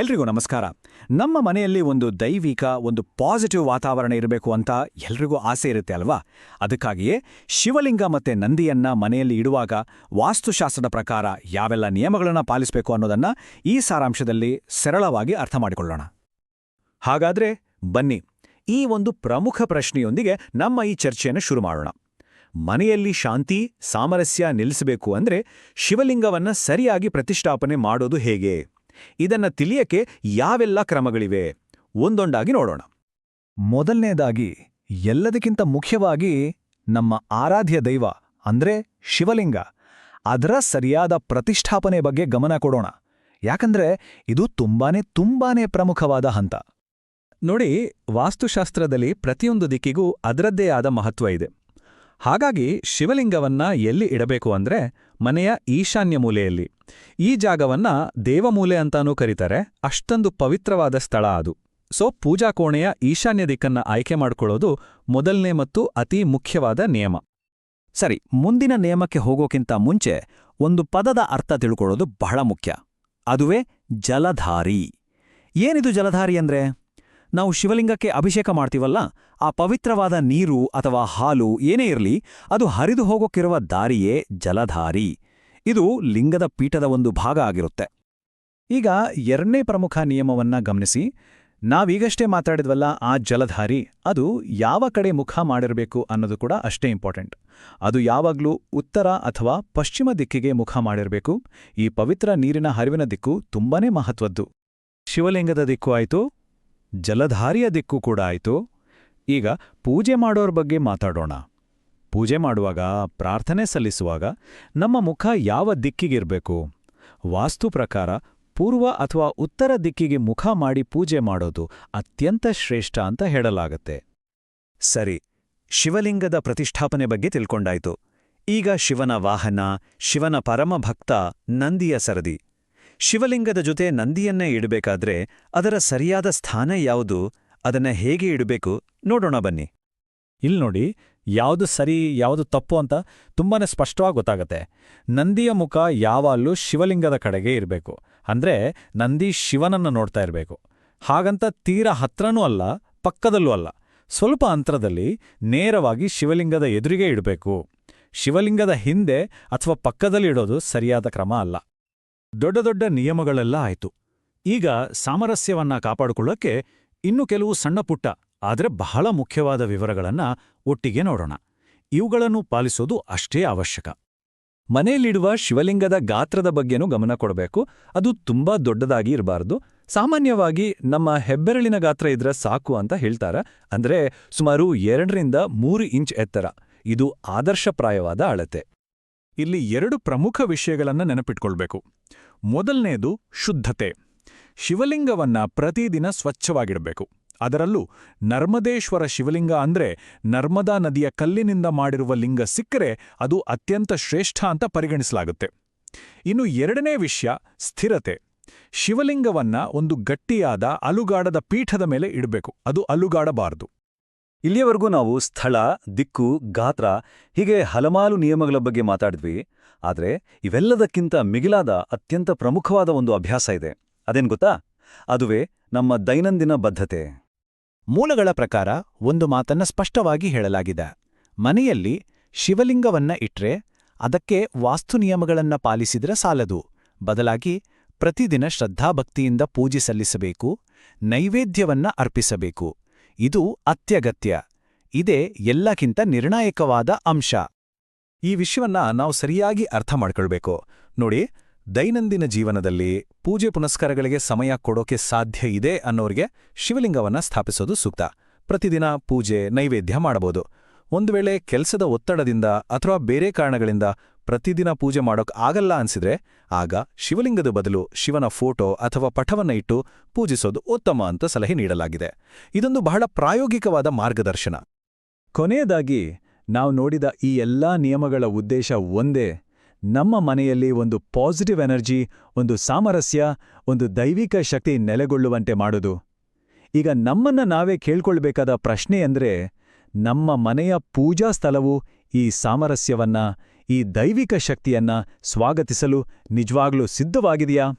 ಎಲ್ರಿಗೂ ನಮಸ್ಕಾರ. ನಮ್ಮ ಮನೆಯಲ್ಲಿ ಒಂದು ದೈವಿಕ, ಒಂದು ಪಾಸಿಟಿವ್ ವಾತಾವರಣ ಇರಬೇಕು ಅಂತ ಎಲ್ರಿಗೂ ಆಸೆ ಇರುತ್ತೆ ಅಲ್ವಾ? ಅದಕ್ಕಾಗಿಯೇ ಶಿವಲಿಂಗ ಮತ್ತೆ ನಂದಿಯನ್ನ ಮನೆಯಲ್ಲಿ ಇಡುವಾಗ ವಾಸ್ತುಶಾಸ್ತ್ರದ ಪ್ರಕಾರ ಯಾವೆಲ್ಲ ನಿಯಮಗಳನ್ನು ಪಾಲಿಸಬೇಕು ಅನ್ನೋದನ್ನ ಈ ಸಾರಾಂಶದಲ್ಲಿ ಸರಳವಾಗಿ ಅರ್ಥ ಮಾಡಿಕೊಳ್ಳೋಣ. ಹಾಗಾದ್ರೆ ಬನ್ನಿ, ಈ ಒಂದು ಪ್ರಮುಖ ಪ್ರಶ್ನೆಯೊಂದಿಗೆ ನಮ್ಮ ಈ ಚರ್ಚೆಯನ್ನು ಶುರು ಮಾಡೋಣ. ಮನೆಯಲ್ಲಿ ಶಾಂತಿ, ಸಾಮರಸ್ಯ ನಿಲ್ಲಿಸಬೇಕು ಅಂದ್ರೆ ಶಿವಲಿಂಗವನ್ನ ಸರಿಯಾಗಿ ಪ್ರತಿಷ್ಠಾಪನೆ ಮಾಡೋದು ಹೇಗೆ? ಇದನ್ನ ತಿಳಿಯಕ್ಕೆ ಯಾವೆಲ್ಲ ಕ್ರಮಗಳಿವೆ? ಒಂದೊಂದಾಗಿ ನೋಡೋಣ. ಮೊದಲನೇದಾಗಿ, ಎಲ್ಲದಕ್ಕಿಂತ ಮುಖ್ಯವಾಗಿ ನಮ್ಮ ಆರಾಧ್ಯ ದೈವ, ಅಂದ್ರೆ ಶಿವಲಿಂಗ, ಅದರ ಸರಿಯಾದ ಪ್ರತಿಷ್ಠಾಪನೆ ಬಗ್ಗೆ ಗಮನ ಕೊಡೋಣ. ಯಾಕಂದ್ರೆ ಇದು ತುಂಬಾನೇ ತುಂಬಾನೇ ಪ್ರಮುಖವಾದ ಹಂತ. ನೋಡಿ, ವಾಸ್ತುಶಾಸ್ತ್ರದಲ್ಲಿ ಪ್ರತಿಯೊಂದು ದಿಕ್ಕಿಗೂ ಅದರದ್ದೇ ಆದ ಮಹತ್ವ ಇದೆ. ಹಾಗಾಗಿ ಶಿವಲಿಂಗವನ್ನ ಎಲ್ಲಿ ಇಡಬೇಕು ಅಂದ್ರೆ ಮನೆಯ ಈಶಾನ್ಯ ಮೂಲೆಯಲ್ಲಿ. ಈ ಜಾಗವನ್ನ ದೇವಮೂಲೆ ಅಂತಾನೂ ಕರೀತಾರೆ. ಅಷ್ಟೊಂದು ಪವಿತ್ರವಾದ ಸ್ಥಳ ಅದು. ಸೊ, ಪೂಜಾ ಕೋಣೆಯ ಈಶಾನ್ಯ ದಿಕ್ಕನ್ನ ಆಯ್ಕೆ ಮಾಡಿಕೊಳ್ಳೋದು ಮೊದಲನೇ ಮತ್ತು ಅತಿ ಮುಖ್ಯವಾದ ನಿಯಮ. ಸರಿ, ಮುಂದಿನ ನಿಯಮಕ್ಕೆ ಹೋಗೋಕ್ಕಿಂತ ಮುಂಚೆ ಒಂದು ಪದದ ಅರ್ಥ ತಿಳ್ಕೊಳ್ಳೋದು ಬಹಳ ಮುಖ್ಯ. ಅದುವೇ ಜಲಧಾರಿ. ಏನಿದು ಜಲಧಾರಿ ಅಂದ್ರೆ? ನಾವು ಶಿವಲಿಂಗಕ್ಕೆ ಅಭಿಷೇಕ ಮಾಡ್ತೀವಲ್ಲ, ಆ ಪವಿತ್ರವಾದ ನೀರು ಅಥವಾ ಹಾಲು ಏನೇ ಇರಲಿ, ಅದು ಹರಿದು ಹೋಗೋಕ್ಕಿರುವ ದಾರಿಯೇ ಜಲಧಾರಿ. ಇದು ಲಿಂಗದ ಪೀಠದ ಒಂದು ಭಾಗ ಆಗಿರುತ್ತೆ. ಈಗ ಎರಡನೇ ಪ್ರಮುಖ ನಿಯಮವನ್ನ ಗಮನಿಸಿ. ನಾವೀಗಷ್ಟೇ ಮಾತಾಡಿದ್ವಲ್ಲ ಆ ಜಲಧಾರಿ, ಅದು ಯಾವ ಕಡೆ ಮುಖ ಮಾಡಿರಬೇಕು ಅನ್ನೋದು ಕೂಡ ಅಷ್ಟೇ ಇಂಪಾರ್ಟೆಂಟ್. ಅದು ಯಾವಾಗಲೂ ಉತ್ತರ ಅಥವಾ ಪಶ್ಚಿಮ ದಿಕ್ಕಿಗೆ ಮುಖ ಮಾಡಿರಬೇಕು. ಈ ಪವಿತ್ರ ನೀರಿನ ಹರಿವಿನ ದಿಕ್ಕು ತುಂಬಾನೇ ಮಹತ್ವದ್ದು. ಶಿವಲಿಂಗದ ದಿಕ್ಕು ಆಯಿತು, ಜಲಧಾರಿಯ ದಿಕ್ಕು ಕೂಡ ಆಯಿತು. ಈಗ ಪೂಜೆ ಮಾಡೋರ ಬಗ್ಗೆ ಮಾತಾಡೋಣ. ಪೂಜೆ ಮಾಡುವಾಗ, ಪ್ರಾರ್ಥನೆ ಸಲ್ಲಿಸುವಾಗ ನಮ್ಮ ಮುಖ ಯಾವ ದಿಕ್ಕಿಗಿರಬೇಕು? ವಾಸ್ತು ಪ್ರಕಾರ ಪೂರ್ವ ಅಥವಾ ಉತ್ತರ ದಿಕ್ಕಿಗೆ ಮುಖ ಮಾಡಿ ಪೂಜೆ ಮಾಡೋದು ಅತ್ಯಂತ ಶ್ರೇಷ್ಠ ಅಂತ ಹೇಳಲಾಗತ್ತೆ. ಸರಿ, ಶಿವಲಿಂಗದ ಪ್ರತಿಷ್ಠಾಪನೆ ಬಗ್ಗೆ ತಿಳ್ಕೊಂಡಾಯ್ತು. ಈಗ ಶಿವನ ವಾಹನ, ಶಿವನ ಪರಮ ಭಕ್ತ ನಂದಿಯ ಸರದಿ. ಶಿವಲಿಂಗದ ಜೊತೆ ನಂದಿಯನ್ನೇ ಇಡಬೇಕಾದ್ರೆ ಅದರ ಸರಿಯಾದ ಸ್ಥಾನ ಯಾವುದು, ಅದನ್ನ ಹೇಗೆ ಇಡಬೇಕು ನೋಡೋಣ ಬನ್ನಿ. ಇಲ್ ನೋಡಿ ಯಾವುದು ಸರಿ, ಯಾವುದು ತಪ್ಪು ಅಂತ ತುಂಬಾನೇ ಸ್ಪಷ್ಟವಾಗಿ ಗೊತ್ತಾಗತ್ತೆ. ನಂದಿಯ ಮುಖ ಯಾವಾಗಲೂ ಶಿವಲಿಂಗದ ಕಡೆಗೆ ಇರಬೇಕು. ಅಂದ್ರೆ ನಂದಿ ಶಿವನನ್ನು ನೋಡ್ತಾ ಇರಬೇಕು. ಹಾಗಂತ ತೀರ ಹತ್ರನೂ ಅಲ್ಲ, ಪಕ್ಕದಲ್ಲೂ ಅಲ್ಲ. ಸ್ವಲ್ಪ ಅಂತರದಲ್ಲಿ ನೇರವಾಗಿ ಶಿವಲಿಂಗದ ಎದುರಿಗೆ ಇಡಬೇಕು. ಶಿವಲಿಂಗದ ಹಿಂದೆ ಅಥವಾ ಪಕ್ಕದಲ್ಲಿ ಇಡೋದು ಸರಿಯಾದ ಕ್ರಮ ಅಲ್ಲ. ದೊಡ್ಡ ದೊಡ್ಡ ನಿಯಮಗಳೆಲ್ಲ ಆಯಿತು. ಈಗ ಸಾಮರಸ್ಯವನ್ನ ಕಾಪಾಡಿಕೊಳ್ಳೋಕ್ಕೆ ಇನ್ನು ಕೆಲವು ಸಣ್ಣ ಪುಟ್ಟ ಆದರೆ ಬಹಳ ಮುಖ್ಯವಾದ ವಿವರಗಳನ್ನ ಒಟ್ಟಿಗೆ ನೋಡೋಣ. ಇವುಗಳನ್ನು ಪಾಲಿಸೋದು ಅಷ್ಟೇ ಅವಶ್ಯಕ. ಮನೆಯಲ್ಲಿಡುವ ಶಿವಲಿಂಗದ ಗಾತ್ರದ ಬಗ್ಗೆನೂ ಗಮನ ಕೊಡಬೇಕು. ಅದು ತುಂಬಾ ದೊಡ್ಡದಾಗಿ ಇರಬಾರದು. ಸಾಮಾನ್ಯವಾಗಿ ನಮ್ಮ ಹೆಬ್ಬೆರಳಿನ ಗಾತ್ರ ಇದ್ರೆ ಸಾಕು ಅಂತ ಹೇಳ್ತಾರೆ. ಅಂದ್ರೆ ಸುಮಾರು ಎರಡರಿಂದ ಮೂರು ಇಂಚ್ ಎತ್ತರ. ಇದು ಆದರ್ಶಪ್ರಾಯವಾದ ಅಳತೆ. ಇಲ್ಲಿ ಎರಡು ಪ್ರಮುಖ ವಿಷಯಗಳನ್ನು ನೆನಪಿಟ್ಕೊಳ್ಬೇಕು. ಮೊದಲನೆಯದು ಶುದ್ಧತೆ. ಶಿವಲಿಂಗವನ್ನ ಪ್ರತಿದಿನ ಸ್ವಚ್ಛವಾಗಿಡಬೇಕು. ಅದರಲ್ಲೂ ನರ್ಮದೇಶ್ವರ ಶಿವಲಿಂಗ ಅಂದ್ರೆ ನರ್ಮದಾ ನದಿಯ ಕಲ್ಲಿನಿಂದ ಮಾಡಿರುವ ಲಿಂಗ ಸಿಕ್ಕರೆ ಅದು ಅತ್ಯಂತ ಶ್ರೇಷ್ಠ ಅಂತ ಪರಿಗಣಿಸಲಾಗುತ್ತೆ. ಇನ್ನು ಎರಡನೇ ವಿಷಯ ಸ್ಥಿರತೆ. ಶಿವಲಿಂಗವನ್ನ ಒಂದು ಗಟ್ಟಿಯಾದ ಅಲುಗಾಡದ ಪೀಠದ ಮೇಲೆ ಇಡಬೇಕು. ಅದು ಅಲುಗಾಡಬಾರದು. ಇಲ್ಲಿಯವರೆಗೂ ನಾವು ಸ್ಥಳ, ದಿಕ್ಕು, ಗಾತ್ರ ಹೀಗೆ ಹಲವಾರು ನಿಯಮಗಳ ಬಗ್ಗೆ ಮಾತಾಡಿದ್ವಿ. ಆದರೆ ಇವೆಲ್ಲದಕ್ಕಿಂತ ಮಿಗಿಲಾದ ಅತ್ಯಂತ ಪ್ರಮುಖವಾದ ಒಂದು ಅಭ್ಯಾಸ ಇದೆ. ಅದೇನು ಗೊತ್ತಾ? ಅದುವೇ ನಮ್ಮ ದೈನಂದಿನ ಬದ್ಧತೆ. ಮೂಲಗಳ ಪ್ರಕಾರ ಒಂದು ಮಾತನ್ನ ಸ್ಪಷ್ಟವಾಗಿ ಹೇಳಲಾಗಿದೆ. ಮನೆಯಲ್ಲಿ ಶಿವಲಿಂಗವನ್ನ ಇಟ್ರೆ ಅದಕ್ಕೆ ವಾಸ್ತು ನಿಯಮಗಳನ್ನ ಪಾಲಿಸಿದ್ರೆ ಸಾಲದು. ಬದಲಾಗಿ ಪ್ರತಿದಿನ ಶ್ರದ್ಧಾಭಕ್ತಿಯಿಂದ ಪೂಜೆ ಸಲ್ಲಿಸಬೇಕು, ನೈವೇದ್ಯವನ್ನ ಅರ್ಪಿಸಬೇಕು. ಇದು ಅತ್ಯಗತ್ಯ. ಇದೇ ಎಲ್ಲಕ್ಕಿಂತ ನಿರ್ಣಾಯಕವಾದ ಅಂಶ. ಈ ವಿಷಯವನ್ನ ನಾವು ಸರಿಯಾಗಿ ಅರ್ಥ ಮಾಡ್ಕೊಳ್ಬೇಕು. ನೋಡಿ ದೈನಂದಿನ ಜೀವನದಲ್ಲಿ ಪೂಜೆ ಪುನಸ್ಕಾರಗಳಿಗೆ ಸಮಯ ಕೊಡೋಕೆ ಸಾಧ್ಯ ಇದೆ ಅನ್ನೋರಿಗೆ ಶಿವಲಿಂಗವನ್ನ ಸ್ಥಾಪಿಸೋದು ಸೂಕ್ತ. ಪ್ರತಿದಿನ ಪೂಜೆ ನೈವೇದ್ಯ ಮಾಡಬಹುದು ಒಂದು ವೇಳೆ ಕೆಲಸದ ಒತ್ತಡದಿಂದ ಅಥವಾ ಬೇರೆ ಕಾರಣಗಳಿಂದ ಪ್ರತಿದಿನ ಪೂಜೆ ಮಾಡೋಕ್ ಆಗಲ್ಲ ಅನ್ಸಿದ್ರೆ ಆಗ ಶಿವಲಿಂಗದ ಬದಲು ಶಿವನ ಫೋಟೋ ಅಥವಾ ಪಠವನ್ನ ಇಟ್ಟು ಪೂಜಿಸೋದು ಉತ್ತಮ ಅಂತ ಸಲಹೆ ನೀಡಲಾಗಿದೆ. ಇದೊಂದು ಬಹಳ ಪ್ರಾಯೋಗಿಕವಾದ ಮಾರ್ಗದರ್ಶನ. ಕೊನೆಯದಾಗಿ ನಾವು ನೋಡಿದ ಈ ಎಲ್ಲಾ ನಿಯಮಗಳ ಉದ್ದೇಶ ಒಂದೇ ನಮ್ಮ ಮನೆಯಲ್ಲಿ ಒಂದು ಪಾಸಿಟಿವ್ ಎನರ್ಜಿ ಒಂದು ಸಾಮರಸ್ಯ, ಒಂದು ದೈವಿಕ ಶಕ್ತಿ ನೆಲೆಗೊಳ್ಳುವಂತೆ ಮಾಡೋದು. ಈಗ ನಮ್ಮನ್ನ ನಾವೇ ಕೇಳ್ಕೊಳ್ಬೇಕಾದ ಪ್ರಶ್ನೆ ಅಂದ್ರೆ, ನಮ್ಮ ಮನೆಯ ಪೂಜಾ ಸ್ಥಳವು ಈ ಸಾಮರಸ್ಯವನ್ನ, ಈ ದೈವಿಕ ಶಕ್ತಿಯನ್ನ ಸ್ವಾಗತಿಸಲು ನಿಜವಾಗ್ಲೂ ಸಿದ್ಧವಾಗಿದೆಯಾ?